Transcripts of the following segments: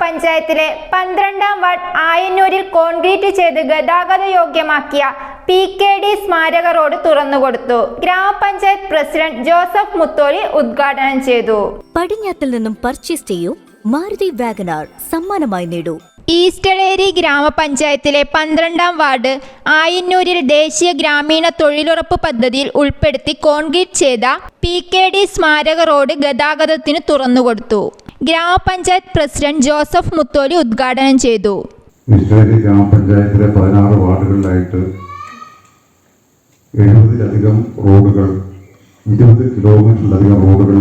ഗ്രാമപഞ്ചായത്തിലെ പന്ത്രണ്ടാം ward ആയന്നൂരിൽ concrete ചെയ്ത് ഗതാഗത യോഗ്യമാക്കിയ പി കെ ഡി സ്മാരക റോഡ് തുറന്നുകൊടുത്തു. ഗ്രാമപഞ്ചായത്ത് പ്രസിഡന്റ് ജോസഫ് മുത്തോലി ഉദ്ഘാടനം ചെയ്തു. പടിഞ്ഞാത്തിൽ നിന്നും പർച്ചേസ് ചെയ്യൂ. മാരുതി വാഗനാർ സമ്മാനമായി നേടൂ. ഈസ്റ്റളേരി ഗ്രാമപഞ്ചായത്തിലെ പന്ത്രണ്ടാം വാർഡ് ആയന്നൂരിൽ ദേശീയ ഗ്രാമീണ തൊഴിലുറപ്പ് പദ്ധതിയിൽ ഉൾപ്പെടുത്തി കോൺക്രീറ്റ് ചെയ്ത പി കെ ഡി സ്മാരക റോഡ് ഗതാഗതത്തിന് തുറന്നുകൊടുത്തു. ഗ്രാമപഞ്ചായത്ത് പ്രസിഡന്റ് ജോസഫ് മുത്തോലി ഉദ്ഘാടനം ചെയ്തു. ഗ്രാമപഞ്ചായത്തിലെ പതിനാറ് വാർഡുകളിലായിട്ട് എഴുപതിലധികം റോഡുകൾ ഇരുപത് കിലോമീറ്ററിലധികം റോഡുകൾ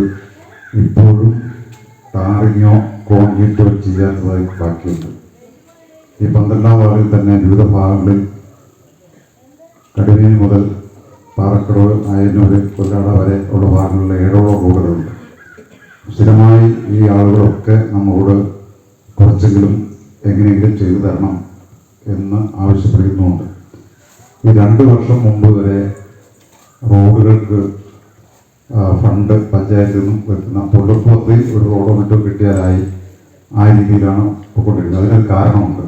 ഇപ്പോഴും ടാറിങ്ങോ കോൺക്രീറ്റോ ചെയ്യാത്തതായി ബാക്കിയുണ്ട്. ഈ പന്ത്രണ്ടാം വാർഡിൽ തന്നെ വിവിധ ഭാഗങ്ങളിൽ കടുവേനി മുതൽ പാറക്കടവ് ആയന്നൂര് കൊല്ലാട വരെ ഉള്ള ഭാഗങ്ങളിലെ കുറച്ചെങ്കിലും എങ്ങനെയെങ്കിലും ചെയ്തു തരണം എന്ന് ആവശ്യപ്പെടുന്നുണ്ട്. ഈ രണ്ട് വർഷം മുമ്പ് വരെ റോഡുകൾക്ക് ഫണ്ട് പഞ്ചായത്തിൽ നിന്നും വരുത്തുന്ന തൊഴിലുറപ്പ് പദ്ധതി ഒരു റോഡോ മറ്റോ കിട്ടിയാലായി ആ രീതിയിലാണ് പോയിക്കൊണ്ടിരിക്കുന്നത്. അതിനൊരു കാരണമുണ്ട്.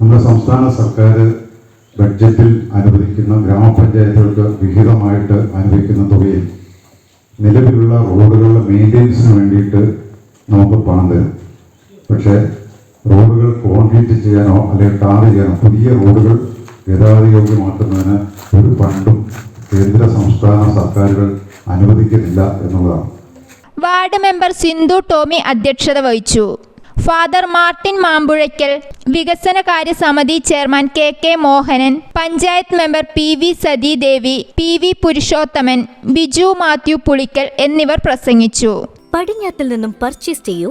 നമ്മുടെ സംസ്ഥാന സർക്കാർ ബഡ്ജറ്റിൽ അനുവദിക്കുന്ന ഗ്രാമപഞ്ചായത്തുകൾക്ക് വിഹിതമായിട്ട് അനുവദിക്കുന്ന തുകയിൽ നിലവിലുള്ള റോഡുകളുടെ മെയിന്റെനൻസിന് വേണ്ടിയിട്ട് നമുക്ക് പണം തരും. പക്ഷേ റോഡുകൾ കോൺക്രീറ്റ് ചെയ്യാനോ അല്ലെങ്കിൽ ടാർ ചെയ്യാനോ പുതിയ റോഡുകൾ ഗതാഗത യോഗ്യമാക്കുന്നതിന് ഒരു ഫണ്ടും കേന്ദ്ര സംസ്ഥാന സർക്കാരുകൾ അനുവദിക്കുന്നില്ല എന്നുള്ളതാണ്. വാർഡ് മെമ്പർ സിന്ധു ടോമി അധ്യക്ഷത വഹിച്ചു. ഫാദർ മാർട്ടിൻ മാമ്പുഴയ്ക്കൽ വികസനകാര്യ സമിതി chairman K K Mohanan panchayat member P V Sathidevi P V Purushothaman Biju Mathew Pulikkal എന്നിവർ പ്രസംഗിച്ചു. പടിഞ്ഞാത്തിൽ നിന്നും പർച്ചേസ് ചെയ്യൂ.